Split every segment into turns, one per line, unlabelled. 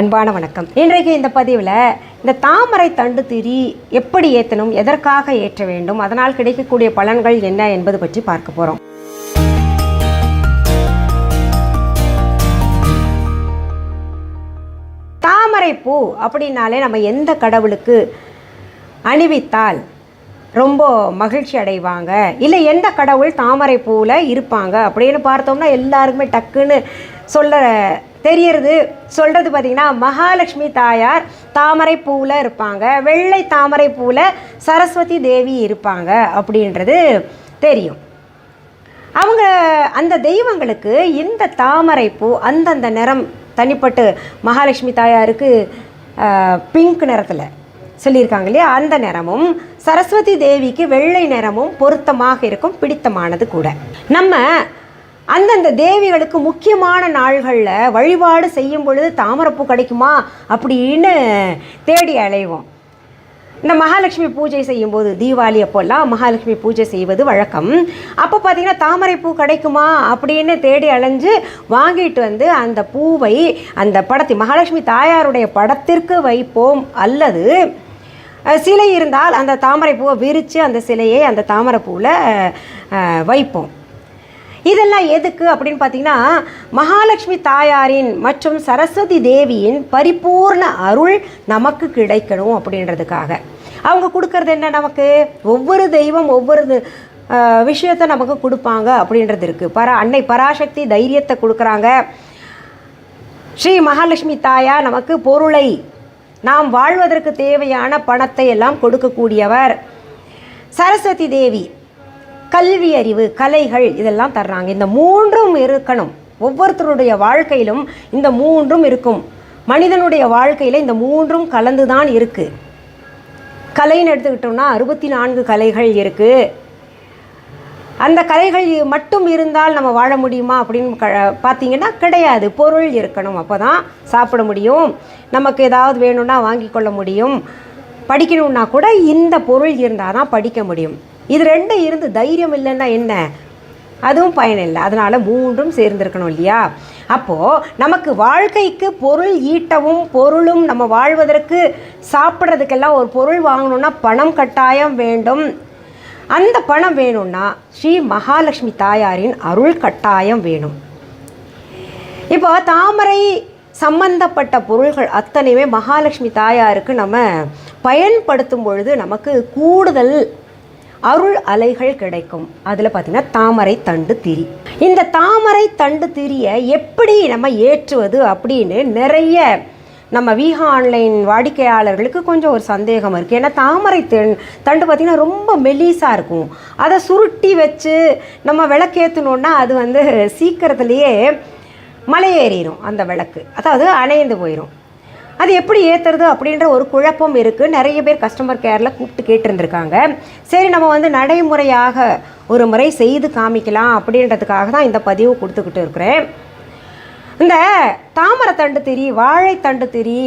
அன்பான வணக்கம். இன்றைக்கு இந்த பதிவில் இந்த தாமரை தண்டு திரி எப்படி ஏற்றணும் எதற்காக ஏற்ற வேண்டும் அதனால் கிடைக்கக்கூடிய பலன்கள் என்ன என்பது பற்றி பார்க்க போகிறோம் தாமரை பூ அப்படின்னாலே நம்ம எந்த கடவுளுக்கு அணிவித்தால் ரொம்ப மகிழ்ச்சி அடைவாங்க? இல்லை எந்த கடவுள் தாமரை பூவில் இருப்பாங்க அப்படின்னு பார்த்தோம்னா எல்லாருக்குமே டக்குன்னு சொல்ல தெரியறது. சொல்கிறது பார்த்திங்கன்னா மகாலட்சுமி தாயார் தாமரை பூவில் இருப்பாங்க. வெள்ளை தாமரை பூவில் சரஸ்வதி தேவி இருப்பாங்க அப்படின்றது தெரியும். அவங்க அந்த தெய்வங்களுக்கு இந்த தாமரை பூ அந்தந்த நிறம் தனிப்பட்டு மகாலட்சுமி தாயாருக்கு பிங்க் நிறத்தில் சொல்லியிருக்காங்க இல்லையா? அந்த நிறமும் சரஸ்வதி தேவிக்கு வெள்ளை நிறமும் பொருத்தமாக இருக்கும் பிடித்தமானது கூட. நம்ம அந்தந்த தேவிகளுக்கு முக்கியமான நாள்களில் வழிபாடு செய்யும் பொழுது தாமரைப்பூ கிடைக்குமா அப்படின்னு தேடி அலைவோம். இந்த மகாலட்சுமி பூஜை செய்யும்போது தீபாவளி அப்போல்லாம் மகாலட்சுமி பூஜை செய்வது வழக்கம். அப்போ பார்த்திங்கன்னா தாமரைப்பூ கிடைக்குமா அப்படின்னு தேடி அலைஞ்சு வாங்கிட்டு வந்து அந்த பூவை அந்த படத்தை மகாலட்சுமி தாயாருடைய படத்திற்கு வைப்போம். அல்லது சிலை இருந்தால் அந்த தாமரை பூவை விரித்து அந்த சிலையை அந்த தாமரை பூவில் வைப்போம். இதெல்லாம் எதுக்கு அப்படின்னு பார்த்தீங்கன்னா மகாலட்சுமி தாயாரின் மற்றும் சரஸ்வதி தேவியின் பரிபூர்ண அருள் நமக்கு கிடைக்கணும் அப்படின்றதுக்காக. அவங்க கொடுக்கறது என்ன நமக்கு? ஒவ்வொரு தெய்வம் ஒவ்வொரு விஷயத்தை நமக்கு கொடுப்பாங்க அப்படின்றது இருக்குது பரா அன்னை பராசக்தி தைரியத்தை கொடுக்குறாங்க. ஸ்ரீ மகாலட்சுமி தாயா நமக்கு பொருளை நாம் வாழ்வதற்கு தேவையான பணத்தை எல்லாம் கொடுக்கக்கூடியவர். சரஸ்வதி தேவி கல்வி அறிவு கலைகள் இதெல்லாம் தர்றாங்க. இந்த மூன்றும் இருக்கணும். ஒவ்வொருத்தருடைய வாழ்க்கையிலும் இந்த மூன்றும் இருக்கும். மனிதனுடைய வாழ்க்கையில் இந்த மூன்றும் கலந்து தான் இருக்குது கலைன்னு எடுத்துக்கிட்டோம்னா அறுபத்தி நான்கு கலைகள் இருக்குது அந்த கலைகள் மட்டும் இருந்தால் நம்ம வாழ முடியுமா அப்படின்னு க பார்த்தீங்கன்னா கிடையாது. பொருள் இருக்கணும். அப்போ தான் சாப்பிட முடியும். நமக்கு ஏதாவது வேணும்னா வாங்கி கொள்ள முடியும். படிக்கணும்னா கூட இந்த பொருள் இருந்தால் தான் படிக்க முடியும். இது ரெண்டும் இருந்து தைரியம் இல்லைன்னா என்ன? அதுவும் பயனில்லை அதனால் மூன்றும் சேர்ந்திருக்கணும் இல்லையா? அப்போது நமக்கு வாழ்க்கைக்கு பொருள் ஈட்டவும் பொருளும் நம்ம வாழ்வதற்கு சாப்பிட்றதுக்கெல்லாம் ஒரு பொருள் வாங்கணுன்னா பணம் கட்டாயம் வேண்டும். அந்த பணம் வேணும்னா ஸ்ரீ மகாலட்சுமி தாயாரின் அருள் கட்டாயம் வேணும். இப்போ தாமரை சம்பந்தப்பட்ட பொருள்கள் அத்தனையுமே மகாலட்சுமி தாயாருக்கு நம்ம பயன்படுத்தும் பொழுது நமக்கு கூடுதல் அருள் அலைகள் கிடைக்கும். அதில் பார்த்திங்கன்னா தாமரை தண்டு திரி. இந்த தாமரை தண்டு திரியை எப்படி நம்ம ஏற்றுவது அப்படின்னு நிறைய நம்ம வீகா ஆன்லைன் வாடிக்கையாளர்களுக்கு கொஞ்சம் ஒரு சந்தேகம் இருக்குது ஏன்னா தாமரை தென் தண்டு பார்த்திங்கன்னா ரொம்ப மெலிசாக இருக்கும். அதை சுருட்டி வச்சு நம்ம விளக்கேற்றணுன்னா அது வந்து சீக்கிரத்துலேயே மலையேறிடும் அந்த விளக்கு. அதாவது அணைந்து போயிடும் அது எப்படி ஏற்றுறது அப்படின்ற ஒரு குழப்பம் இருக்குது நிறைய பேர் கஸ்டமர் கேரில் கூப்பிட்டு கேட்டிருந்துருக்காங்க. சரி நம்ம வந்து நடைமுறையாக ஒரு முறை செய்து காமிக்கலாம் அப்படின்றதுக்காக தான் இந்த பதிவு கொடுத்துக்கிட்டு இருக்கிறேன். இந்த தாமரத்தண்டு திரி வாழைத்தண்டு திரி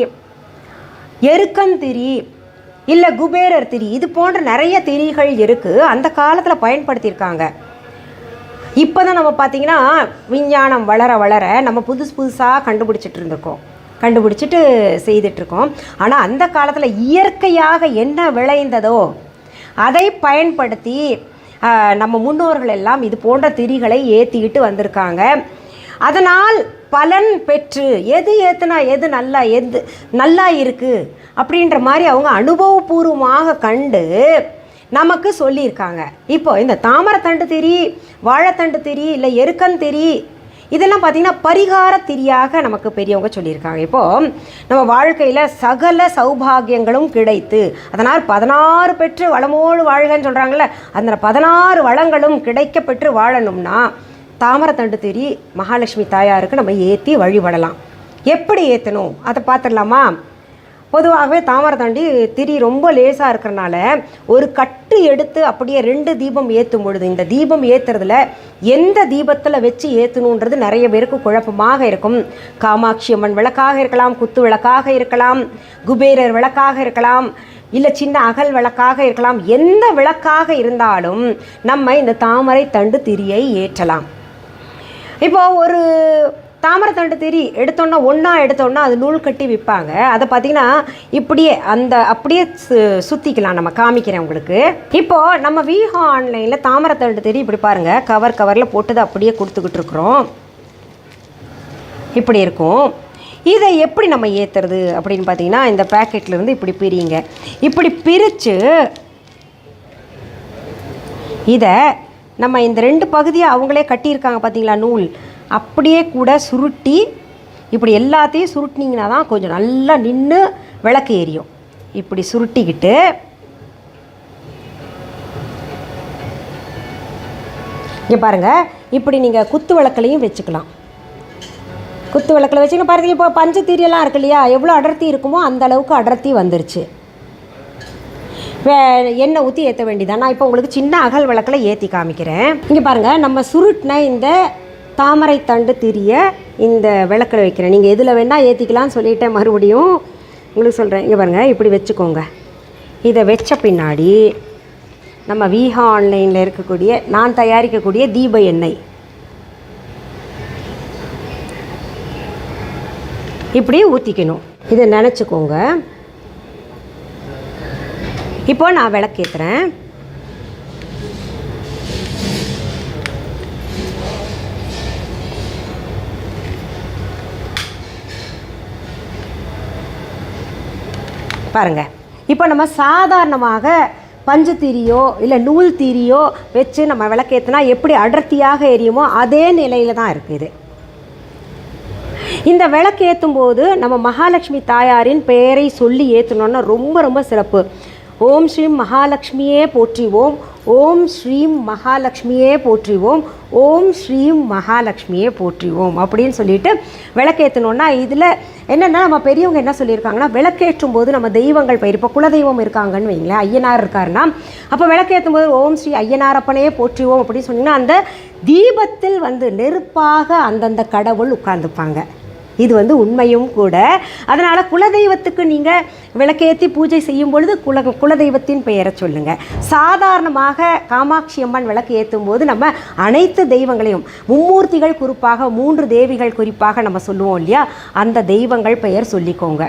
எருக்கந்திரி இல்லை குபேரர் திரி இது போன்ற நிறைய திரிகள் இருக்குது அந்த காலத்தில் பயன்படுத்தியிருக்காங்க. இப்போ தான் நம்ம பார்த்தீங்கன்னா விஞ்ஞானம் வளர வளர நம்ம புதுசு புதுசாக கண்டுபிடிச்சிட்டு இருந்திருக்கோம். கண்டுபிடிச்சிட்டு செய்துட்ருக்கோம். ஆனால் அந்த காலத்தில் இயற்கையாக என்ன விளைந்ததோ அதை பயன்படுத்தி நம்ம முன்னோர்கள் எல்லாம் இது போன்ற திரிகளை ஏற்றிக்கிட்டு வந்திருக்காங்க. அதனால் பலன் பெற்று எது ஏற்றுனா எது நல்லா எது நல்லா இருக்குது அப்படின்ற மாதிரி அவங்க அனுபவபூர்வமாக கண்டு நமக்கு சொல்லியிருக்காங்க. இப்போ இந்த தாமரத்தண்டு திரி வாழைத்தண்டு திரி இல்லை எருக்கன் திரி இதெல்லாம் பார்த்திங்கன்னா பரிகார திரியாக நமக்கு பெரியவங்க சொல்லியிருக்காங்க. இப்போது நம்ம வாழ்க்கையில் சகல சௌபாகியங்களும் கிடைத்து அதனால் பதினாறு பெற்று வளமோடு வாழ்கன்னு சொல்கிறாங்கல்ல அந்த பதினாறு வளங்களும் கிடைக்க பெற்று வாழணும்னா தாமரத்தண்டு திரி மகாலட்சுமி தாயாருக்கு நம்ம ஏற்றி வழிபடலாம். எப்படி ஏற்றணும் அதை பார்த்துடலாமா? பொதுவாகவே தாமரைத்தண்டி திரி ரொம்ப லேசாக இருக்கிறனால ஒரு கட்டு எடுத்து அப்படியே ரெண்டு தீபம் ஏற்றும் பொழுது இந்த தீபம் ஏற்றுறதுல எந்த தீபத்தில் வச்சு ஏற்றணுன்றது நிறைய பேருக்கு குழப்பமாக இருக்கும். காமாட்சி அம்மன் விளக்காக இருக்கலாம் குத்து விளக்காக இருக்கலாம் குபேரர் விளக்காக இருக்கலாம் இல்லை சின்ன அகல் விளக்காக இருக்கலாம். எந்த விளக்காக இருந்தாலும் நம்ம இந்த தாமரை தண்டு திரியை ஏற்றலாம். இப்போ ஒரு தாமரத்தண்டு திரி எடுத்தோன்னா ஒன்றா எடுத்தோன்னா அது நூல் கட்டி விற்பாங்க. அதை பார்த்தீங்கன்னா இப்படியே அந்த அப்படியே சு சுற்றிக்கலாம் நம்ம காமிக்கிறேன் உங்களுக்கு இப்போது நம்ம விஹோ ஆன்லைனில் தாமரத்தண்டு திரி இப்படி பாருங்கள் கவர் கவரில் போட்டு அப்படியே கொடுத்துக்கிட்டு இருக்கிறோம். இப்படி இருக்கும். இதை எப்படி நம்ம ஏற்றுறது அப்படின்னு பார்த்தீங்கன்னா இந்த பேக்கெட்லேருந்து இப்படி பிரிங்க இப்படி பிரித்து இதை நம்ம இந்த ரெண்டு பகுதியை அவங்களே கட்டியிருக்காங்க பார்த்தீங்களா நூல். அப்படியே கூட சுருட்டி இப்படி எல்லாத்தையும் சுருட்டினீங்கன்னா தான் கொஞ்சம் நல்லா நின்று விளக்கு எரியும். இப்படி சுருட்டிக்கிட்டு இங்கே பாருங்கள் இப்படி நீங்கள் குத்து விளக்குலையும் வச்சுக்கலாம். குத்து விளக்கில் வச்சுங்க பாருங்க இப்போ பஞ்சு தீரியெல்லாம் இருக்கு இல்லையா? எவ்வளோ அடர்த்தி இருக்குமோ அந்த அளவுக்கு அடர்த்தி வந்துருச்சு. வே எண்ணெய் ஊற்றி ஏற்ற வேண்டியதான் நான் இப்போ உங்களுக்கு சின்ன அகல் விளக்கில் ஏற்றி காமிக்கிறேன். இங்கே பாருங்கள் நம்ம சுருட்டின இந்த தாமரை தண்டு திரிய இந்த விளக்கில் வைக்கிறேன். நீங்கள் எதில் வேணால் ஏற்றிக்கலாம்னு சொல்லிட்டேன் மறுபடியும் உங்களுக்கு சொல்கிறேன் இங்கே பாருங்கள் இப்படி வச்சுக்கோங்க. இதை வச்ச பின்னாடி நம்ம வீஹா ஆன்லைனில் இருக்கக்கூடிய நான் தயாரிக்கக்கூடிய தீப எண்ணெய். இப்படி ஊற்றிக்கணும் இதை நினச்சிக்கோங்க. இப்போ நான் விளக்கேற்றுறேன் பாருங்கள் இப்போ நம்ம சாதாரணமாக பஞ்சு தீரியோ இல்லை நூல் தீரியோ வச்சு நம்ம விளக்கேற்றினா எப்படி அடர்த்தியாக எரியுமோ அதே நிலையில் தான் இருக்குது இந்த விளக்கு ஏற்றும் போது நம்ம மகாலட்சுமி தாயாரின் பெயரை சொல்லி ஏற்றணுன்னா ரொம்ப ரொம்ப சிறப்பு. ஓம் ஸ்ரீ மகாலட்சுமியே போற்றிவோம் ஓம் ஓம் ஸ்ரீம் மகாலட்சுமியே போற்றிவோம். ஓம் ஸ்ரீம் மகாலட்சுமியே போற்றிவோம் அப்படின்னு சொல்லிட்டு விளக்கேற்றணுன்னா இதில் என்னென்னா நம்ம பெரியவங்க என்ன சொல்லியிருக்காங்கன்னா விளக்கேற்றும் போது நம்ம தெய்வங்கள் பயிர் இப்போ குலதெய்வம் இருக்காங்கன்னு வைங்களேன் ஐயனார் இருக்காருன்னா அப்போ விளக்கேற்றும் போது ஓம் ஸ்ரீ ஐயனாரப்பனையே போற்றிவோம் அப்படின்னு சொன்னிங்கன்னா அந்த தீபத்தில் வந்து நெருப்பாக அந்தந்த கடவுள் உட்கார்ந்துப்பாங்க. இது வந்து உண்மையும் கூட. அதனால் குலதெய்வத்துக்கு நீங்கள் விளக்கேற்றி பூஜை செய்யும் பொழுது குல குலதெய்வத்தின் பெயரை சொல்லுங்கள் சாதாரணமாக காமாட்சி அம்மன் விளக்கு ஏற்றும் போது நம்ம அனைத்து தெய்வங்களையும் மும்மூர்த்திகள் குறிப்பாக மூன்று தேவிகள் குறிப்பாக நம்ம சொல்லுவோம் இல்லையா? அந்த தெய்வங்கள் பெயர் சொல்லிக்கோங்க.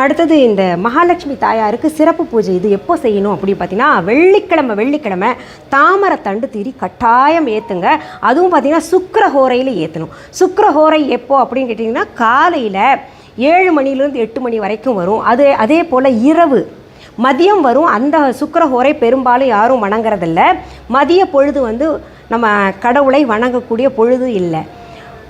அடுத்தது இந்த மகாலட்சுமி தாயாருக்கு சிறப்பு பூஜை இது எப்போ செய்யணும் அப்படின்னு பார்த்தீங்கன்னா வெள்ளிக்கிழமை வெள்ளிக்கிழமை தாமரத்தண்டு திரி கட்டாயம் ஏற்றுங்க அதுவும் பார்த்தீங்கன்னா சுக்கரஹோரையில் ஏற்றணும் சுக்கரஹோரை எப்போ அப்படின்னு கேட்டிங்கன்னா காலையில் ஏழு மணிலேருந்து எட்டு மணி வரைக்கும் வரும். அது அதே போல் இரவு. மதியம் வரும். அந்த சுக்கரஹோரை பெரும்பாலும் யாரும் வணங்குறதில்ல. மதிய பொழுது வந்து நம்ம கடவுளை வணங்கக்கூடிய பொழுது இல்லை.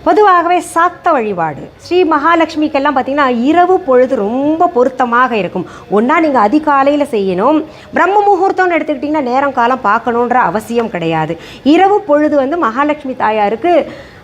பொதுவாகவே சாத்த வழிபாடு. ஸ்ரீ மகாலட்சுமிக்கெல்லாம் பார்த்திங்கன்னா இரவு பொழுது ரொம்ப பொருத்தமாக இருக்கும். ஒன்றா நீங்கள் அதிகாலையில் செய்யணும். பிரம்ம முகூர்த்தம்னு எடுத்துக்கிட்டிங்கன்னா நேரம் காலம் பார்க்கணுன்ற அவசியம் கிடையாது. இரவு பொழுது வந்து மகாலட்சுமி தாயாருக்கு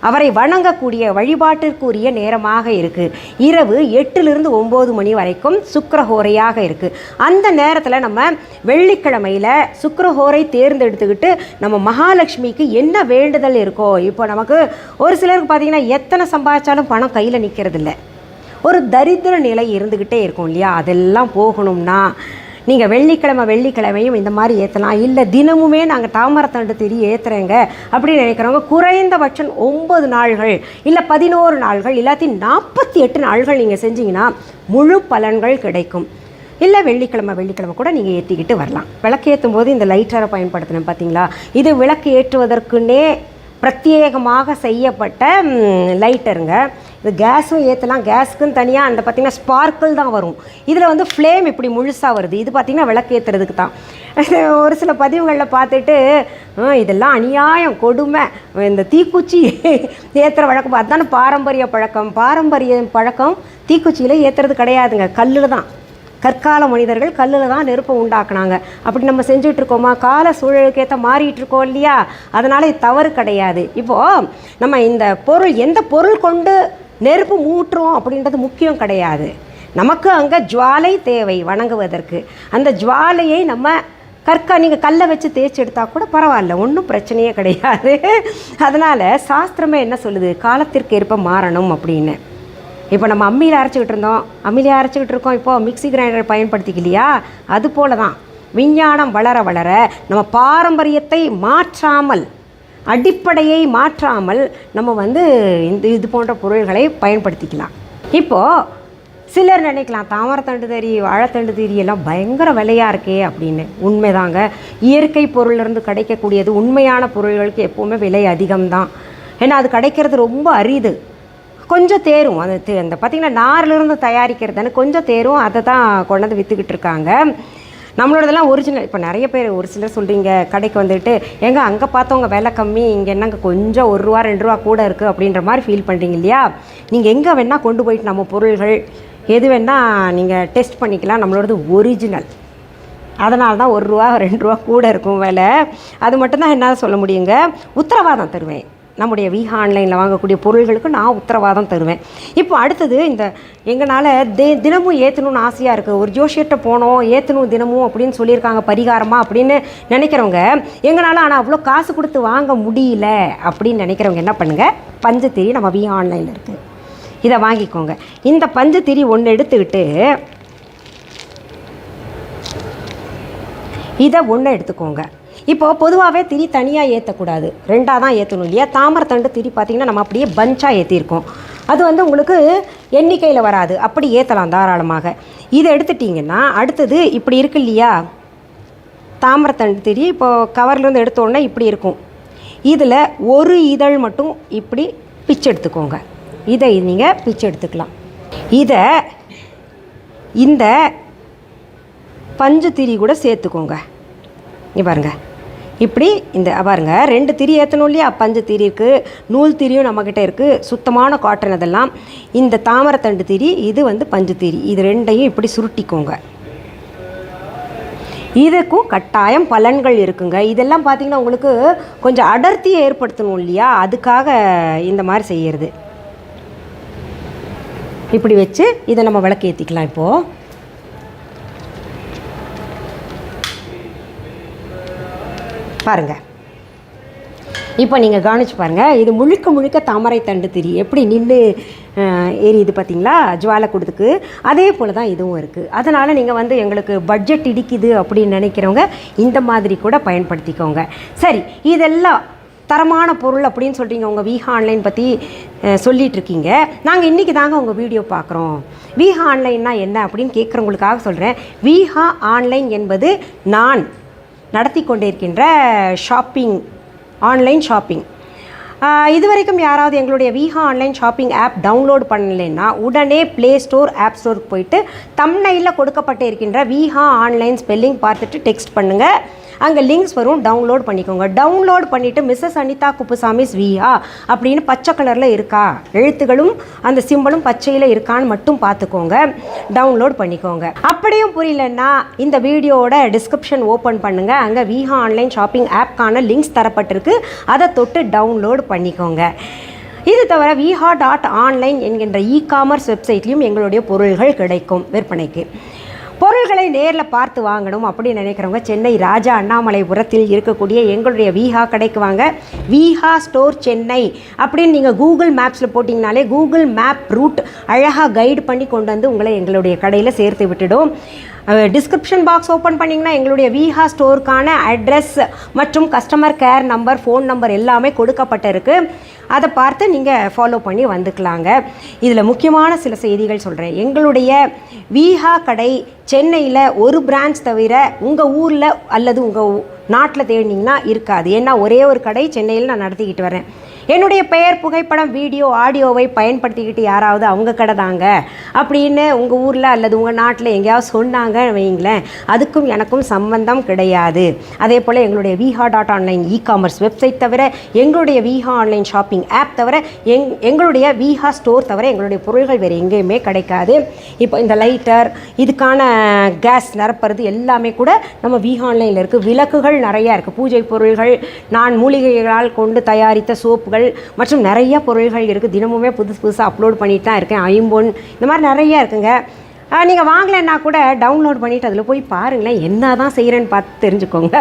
அவரை வணங்கக்கூடிய வழிபாட்டிற்குரிய நேரமாக இருக்குது இரவு எட்டிலிருந்து ஒம்பது மணி வரைக்கும் சுக்கரஹோரையாக இருக்குது அந்த நேரத்தில் நம்ம வெள்ளிக்கிழமையில் சுக்கரஹோரை தேர்ந்தெடுத்துக்கிட்டு நம்ம மகாலட்சுமிக்கு என்ன வேண்டுதல் இருக்கோ இப்போ நமக்கு ஒரு சிலருக்கு பார்த்தீங்கன்னா எத்தனை சம்பாதிச்சாலும் பணம் கையில் நிற்கிறதில்ல ஒரு தரித்திர நிலை இருந்துக்கிட்டே இருக்கும் இல்லையா? அதெல்லாம் போகணும்னா நீங்கள் வெள்ளிக்கிழமை வெள்ளிக்கிழமையும் இந்த மாதிரி ஏற்றலாம் இல்லை தினமுமே நாங்கள் தாமரத்தண்டு திரி ஏற்றுறேங்க அப்படின்னு நினைக்கிறவங்க குறைந்தபட்சம் ஒம்பது நாள்கள் இல்லை பதினோரு நாள்கள் எல்லாத்தையும் நாற்பத்தி எட்டு நாள்கள் நீங்கள் செஞ்சீங்கன்னா முழு பலன்கள் கிடைக்கும். இல்லை வெள்ளிக்கிழமை வெள்ளிக்கிழமை கூட நீங்கள் ஏற்றிக்கிட்டு வரலாம். விளக்கு ஏற்றும் போது இந்த லைட்டரை பயன்படுத்தினேன் பார்த்தீங்களா இது விளக்கு ஏற்றுவதற்குன்னே பிரத்யேகமாக செய்யப்பட்ட லைட்டருங்க இது கேஸும் ஏற்றலாம் கேஸுக்குன்னு தனியாக அந்த பார்த்திங்கன்னா ஸ்பார்க்கிள் தான் வரும். இதில் வந்து ஃப்ளேம் இப்படி முழுசாக வருது. இது பார்த்திங்கன்னா விளக்கு ஏற்றுறதுக்கு தான். ஒரு சில பதிவுகளில் பார்த்துட்டு இதெல்லாம் அநியாயம் கொடுமை. இந்த தீக்குச்சி ஏற்றுற வழக்கம் அதுதானே பாரம்பரிய பழக்கம். பாரம்பரிய பழக்கம் தீக்குச்சியில் ஏற்றுறது கிடையாதுங்க. கல்லில் தான். கற்கால மனிதர்கள் கல்லில் தான் நெருப்பை உண்டாக்குனாங்க. அப்படி நம்ம செஞ்சுட்டு இருக்கோமா? கால சூழலுக்கு ஏற்ற மாறிட்டு இருக்கோம் இல்லையா? அதனால் இது தவறு கிடையாது. இப்போது நம்ம இந்த பொருள் எந்த பொருள் கொண்டு நெருப்பு மூட்டுறோம் அப்படின்றது முக்கியம் கிடையாது. நமக்கு அங்கே ஜுவாலை தேவை வணங்குவதற்கு. அந்த ஜுவாலையை நம்ம கற்கா நீங்கள் கல்லை வச்சு தேய்ச்சி எடுத்தால் கூட பரவாயில்ல ஒன்றும் பிரச்சனையே கிடையாது. அதனால் சாஸ்திரமே என்ன சொல்லுது? காலத்திற்கு ஏற்ப மாறணும் அப்படின்னு. இப்போ நம்ம அம்மியில் அரைச்சிக்கிட்டு இருந்தோம். அம்மியில் அரைச்சிக்கிட்டு இருக்கோம். இப்போ மிக்ஸி கிரைண்டர் பயன்படுத்திக்கலையா? அது போல தான் விஞ்ஞானம் வளர வளர நம்ம பாரம்பரியத்தை மாற்றாமல் அடிப்படையை மாற்றாமல் நம்ம வந்து இந்த இது போன்ற பொருள்களை பயன்படுத்திக்கலாம். இப்போது சிலர் நினைக்கலாம் தாமரத்தண்டு தறி வாழைத்தண்டு தறி எல்லாம் பயங்கர விலையாக இருக்கே அப்படின்னு. உண்மைதாங்க. இயற்கை பொருளிலிருந்து கிடைக்கக்கூடியது உண்மையான பொருள்களுக்கு எப்போவுமே விலை அதிகம்தான். ஏன்னா அது கிடைக்கிறது ரொம்ப அரிது. கொஞ்சம் தேரும். அது தே- அந்த பார்த்திங்கன்னா நார்லேருந்து தயாரிக்கிறதுன்னு கொஞ்சம் தேரும். அதை தான் கொண்டு வந்து விற்றுக்கிட்டு இருக்காங்க. நம்மளோடதெல்லாம் ஒரிஜினல் இப்போ நிறைய பேர் ஒரு சிலர் சொல்கிறீங்க கடைக்கு வந்துட்டு எங்கே அங்கே பார்த்தவங்க விலை கம்மி இங்கே என்னங்க கொஞ்சம் ஒரு ரூபா ரெண்டு ரூபா கூட இருக்குது அப்படின்ற மாதிரி ஃபீல் பண்ணுறீங்க இல்லையா? நீங்கள் எங்கே வேணால் கொண்டு போயிட்டு நம்ம பொருள்கள் எது வேணால் நீங்கள் டெஸ்ட் பண்ணிக்கலாம். நம்மளோடது ஒரிஜினல் அதனால தான் ஒரு ரூபா ரெண்டு ரூபா கூட இருக்கும் விலை. அது மட்டும்தான் என்னால் சொல்ல முடியுங்க. உத்தரவாதம் தருவேன். நம்முடைய விஹா ஆன்லைனில் வாங்கக்கூடிய பொருள்களுக்கு நான் உத்தரவாதம் தருவேன். இப்போ அடுத்தது இந்த எங்களால் தி தினமும் ஏற்றணும்னு ஆசையாக இருக்குது ஒரு ஜோஷியர்கிட்ட போனோம் ஏற்றணும் தினமும் அப்படின்னு சொல்லியிருக்காங்க பரிகாரமாக அப்படின்னு நினைக்கிறவங்க எங்களால் ஆனால் அவ்வளோ காசு கொடுத்து வாங்க முடியல அப்படின்னு நினைக்கிறவங்க என்ன பண்ணுங்கள் பஞ்சத்திரி நம்ம விஹா ஆன்லைனில் இருக்குது இதை வாங்கிக்கோங்க. இந்த பஞ்சத்திரி ஒன்று எடுத்துக்கிட்டு இதை ஒன்று எடுத்துக்கோங்க. இப்போது பொதுவாகவே திரி தனியாக ஏற்றக்கூடாது ரெண்டாக தான் ஏற்றணும் இல்லையா? தாமரத்தண்டு திரி பார்த்திங்கன்னா நம்ம அப்படியே பஞ்சாக ஏற்றிருக்கோம் அது வந்து உங்களுக்கு எண்ணிக்கையில் வராது. அப்படி ஏற்றலாம் தாராளமாக. இதை எடுத்துட்டிங்கன்னா அடுத்தது இப்படி இருக்கு இல்லையா? தாமரத்தண்டு திரி இப்போது கவர்லேருந்து எடுத்தோடனே இப்படி இருக்கும். இதில் ஒரு இதழ் மட்டும் இப்படி பிச்சு எடுத்துக்கோங்க. இதை நீங்கள் பிச்சு எடுத்துக்கலாம். இதை இந்த பஞ்சு திரி கூட சேர்த்துக்கோங்க. நீ பாருங்கள் இப்படி இந்த பாருங்க ரெண்டு திரி ஏற்றணும் இல்லையா? பஞ்சு திரி இருக்குது நூல் திரியும் நம்மக்கிட்ட இருக்குது சுத்தமான காட்டன் அதெல்லாம். இந்த தாமரத்தண்டு திரி இது வந்து பஞ்சு திரி. இது ரெண்டையும் இப்படி சுருட்டிக்கோங்க. இதுக்கும் கட்டாயம் பலன்கள் இருக்குங்க. இதெல்லாம் பார்த்தீங்கன்னா உங்களுக்கு கொஞ்சம் அடர்த்தியை ஏற்படுத்தணும் இல்லையா? அதுக்காக இந்த மாதிரி செய்கிறது இப்படி வச்சு இதை நம்ம விளக்கு ஏற்றிக்கலாம் இப்போது பாருங்க. இப்போ நீங்கள் கவனிச்சு பாருங்கள் இது முழுக்க முழுக்க தாமரை தண்டு திரி. எப்படி நின்று எரியுது பார்த்தீங்களா ஜுவாலை கொடுத்துக்கு. அதே போல் தான் இதுவும் இருக்குது அதனால் நீங்கள் வந்து எங்களுக்கு பட்ஜெட் இடிக்குது அப்படின்னு நினைக்கிறவங்க இந்த மாதிரி கூட பயன்படுத்திக்கோங்க. சரி இதெல்லாம் தரமான பொருள் அப்படின்னு சொல்கிறீங்க உங்கள் வீஹா ஆன்லைன் பற்றி சொல்லிட்டு இருக்கீங்க. நாங்கள் இன்றைக்கி தாங்க உங்கள் வீடியோ பார்க்குறோம் வீஹா ஆன்லைன்னா என்ன அப்படின்னு கேட்குறவங்களுக்காக சொல்கிறேன் வீஹா ஆன்லைன் என்பது நான் நடத்தி கொண்டிருக்கின்ற ஷாப்பிங் ஆன்லைன் ஷாப்பிங். இது வரைக்கும் யாராவது எங்களுடைய Viha online shopping app download பண்ணலைன்னா உடனே ப்ளே ஸ்டோர் ஆப் ஸ்டோருக்கு போயிட்டு தம்னையில் கொடுக்கப்பட்டு இருக்கின்ற வீஹா ஆன்லைன் ஸ்பெல்லிங் பார்த்துட்டு டெக்ஸ்ட் பண்ணுங்கள் அங்கே லிங்க்ஸ் வரும் டவுன்லோட் பண்ணிக்கோங்க. டவுன்லோட் பண்ணிவிட்டு மிஸ்ஸஸ் அனிதா குப்புசாமிஸ் விஹா அப்படின்னு பச்சை கலரில் இருக்கா? எழுத்துகளும் அந்த சிம்பிளும் பச்சையில் இருக்கான்னு மட்டும் பார்த்துக்கோங்க. டவுன்லோட் பண்ணிக்கோங்க. அப்படியும் புரியலன்னா இந்த வீடியோவோட டிஸ்கிரிப்ஷன் ஓப்பன் பண்ணுங்கள் அங்கே விஹா ஆன்லைன் ஷாப்பிங் ஆப்க்கான லிங்க்ஸ் தரப்பட்டிருக்கு. அதை தொட்டு டவுன்லோட் பண்ணிக்கோங்க. இது தவிர விஹா டாட் ஆன்லைன் என்கின்ற இ காமர்ஸ் வெப்சைட்லேயும் எங்களுடைய பொருள்கள் கிடைக்கும் விற்பனைக்கு. பொருள்களை நேரில் பார்த்து வாங்கணும் அப்படின்னு நினைக்கிறவங்க சென்னை ராஜா அண்ணாமலைபுரத்தில் இருக்கக்கூடிய எங்களுடைய விஹா கடைக்கு வாங்க. விஹா ஸ்டோர் சென்னை அப்படின்னு நீங்கள் கூகுள் மேப்ஸில் போட்டிங்கனாலே கூகுள் மேப் ரூட் அழகாக கைடு பண்ணி கொண்டு வந்து உங்களை எங்களுடைய கடையில் சேர்த்து விட்டுடும். டிஸ்கிரிப்ஷன் பாக்ஸ் ஓப்பன் பண்ணிங்கன்னா எங்களுடைய விஹா ஸ்டோருக்கான அட்ரஸ் மற்றும் customer care number phone number எல்லாமே கொடுக்கப்பட்டிருக்கு. அதை பார்த்து நீங்கள் ஃபாலோ பண்ணி வந்துக்கலாங்க. இதில் முக்கியமான சில செய்திகள் சொல்கிறேன் எங்களுடைய விஹா கடை சென்னையில் ஒரு பிரான்ச் தவிர உங்கள் ஊரில் அல்லது உங்கள் நாட்டில் தேடினீங்கன்னா இருக்காது. ஏன்னா ஒரே ஒரு கடை சென்னையில் நான் நடத்திக்கிட்டு வரேன். என்னுடைய பெயர் புகைப்படம் வீடியோ ஆடியோவை பயன்படுத்திக்கிட்டு யாராவது அவங்க கடை தாங்க. அப்படின்னு உங்கள் ஊரில் அல்லது உங்கள் நாட்டில் எங்கேயாவது சொன்னாங்க வைங்களேன் அதுக்கும் எனக்கும் சம்பந்தம் கிடையாது. அதே போல் எங்களுடைய Viha dot online e commerce website தவிர எங்களுடைய விஹா ஆன்லைன் ஷாப்பிங் ஆப் தவிர எங் எங்களுடைய விஹா ஸ்டோர் தவிர எங்களுடைய பொருள்கள் வேறு எங்கேயுமே கிடைக்காது. இப்போ இந்த லைட்டர் இதுக்கான கேஸ் நிரப்புறது எல்லாமே கூட நம்ம விஹா ஆன்லைனில் இருக்குது விளக்குகள் நிறையா இருக்குது பூஜை பொருள்கள் நான் மூலிகைகளால் கொண்டு தயாரித்த சோப்புகள் மற்றும் நிறைய பொருள்கள் இருக்குது தினமுமே புதுசு புதுசாக அப்லோட் பண்ணிட்டு தான் இருக்கேன். ஐம்பொன் இந்த மாதிரி நிறைய இருக்குங்க. நீங்கள் வாங்கலைன்னா கூட டவுன்லோட் பண்ணிவிட்டு அதில் போய் பாருங்களேன். என்ன தான் செய்கிறேன்னு பார்த்து தெரிஞ்சுக்கோங்க.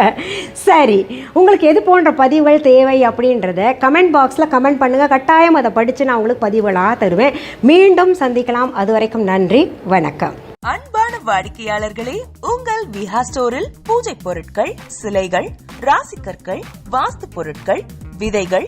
சரி உங்களுக்கு எது போன்ற பதிவுகள் தேவை அப்படின்றத கமெண்ட் பாக்ஸில் கமெண்ட் பண்ணுங்கள் கட்டாயம் அதை படித்து நான் உங்களுக்கு பதிவுகளாக தருவேன். மீண்டும் சந்திக்கலாம். அது வரைக்கும் நன்றி வணக்கம்.
அன்பான வாடிக்கையாளர்களே உங்கள் விஹா ஸ்டோரில் பூஜை பொருட்கள் சிலைகள் ராசிக்கற்கள் வாஸ்து பொருட்கள் விதைகள்